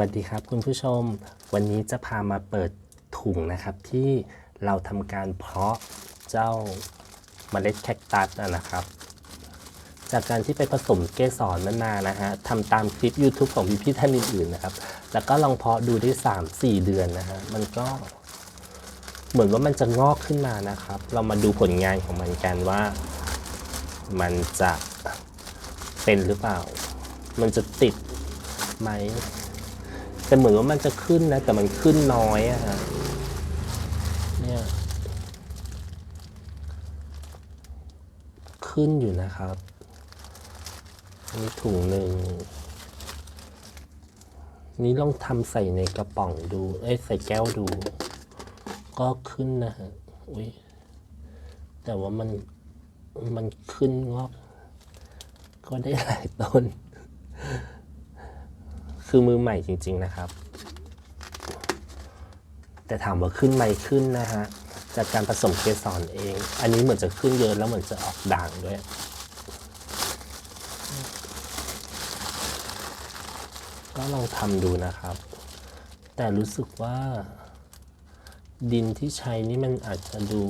วัสดีครับคุณผู้ชม วันนี้จะพามาเปิดถุงนะครับที่เราทำการเพาะเจ้าเมล็ดแคคตัสนะครับ จากการที่ไปผสมเกสรมันมานะฮะทำตามคลิป YouTube ของพี่ท่านอื่นๆนะครับ แล้วก็ลองเพาะดูได้ 3-4 เดือนนะฮะมันก็เหมือนว่ามันจะงอกขึ้นมานะครับ เรามาดูผลงานของมันกันว่า มันจะเป็นหรือเปล่า มันจะติดไหม แต่เหมือนว่ามันจะขึ้นนะ แต่มันขึ้นน้อยอะฮะเนี่ยขึ้นอยู่นะครับนนี้ถุงหนึ่งนี้ลองทำใส่ในกระป๋องดู เอ้ยใส่แก้วดู ก็ขึ้นนะฮะอุ้ยแต่ว่ามันมันขึ้นงอก ก็ได้หลายต้น คือมือใหม่จริง ๆนะครับ แต่ถามว่าขึ้นไหมขึ้นนะฮะจากการผสมเกสรเอง อันนี้เหมือนจะขึ้นเยอะแล้วเหมือนจะออกด่างด้วยก็ลองทำดูนะครับ แต่รู้สึกว่า ดินที่ใช้นี่มันอาจจะดู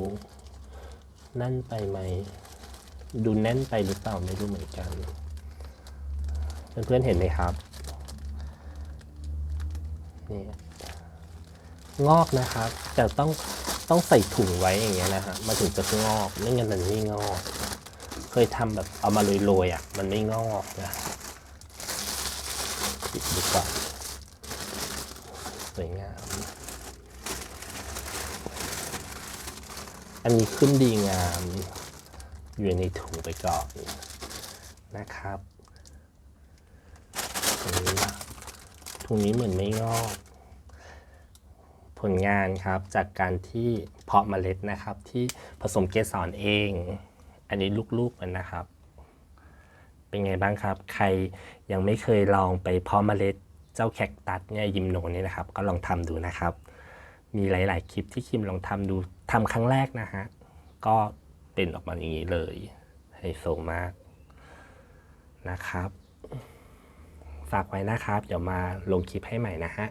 แน่นไปไหม ดูแน่นไปหรือเปล่าไม่รู้เหมือนกัน เพื่อนๆเห็นไหมครับ นี่งอกนะครับแต่ต้องต้องใส่ถุงไว้อย่างเงี้ยนะฮะมันถึงจะงอกไม่งั้นมันไม่งอก เคยทำแบบเอามาโรยๆอะมันไม่งอกนะปิดดีกว่าสวยงามอันนี้ขึ้นดีงาม อยู่ในถุงไปก่อนนะครับถุงนี้ ถุงนี้เหมือนไม่งอก ผลงานครับจากการที่เพาะเมล็ดนะครับ ที่ผสมเกสรเอง อันนี้ลูกๆมันนะครับ เป็นไงบ้างครับ ใครยังไม่เคยลองไปเพาะเมล็ดเจ้าแคคตัสเนี่ยยิมโนเนี่ยนะครับ ก็ลองทำดูนะครับ มีหลาย ๆ คลิปที่คิมลองทำดูทำครั้งแรกนะฮะก็เป็นออกมาอย่างนี้เลยไฮโซมากนะครับ ฝากไว้นะครับ เดี๋ยวมาลงคลิปให้ใหม่นะฮะ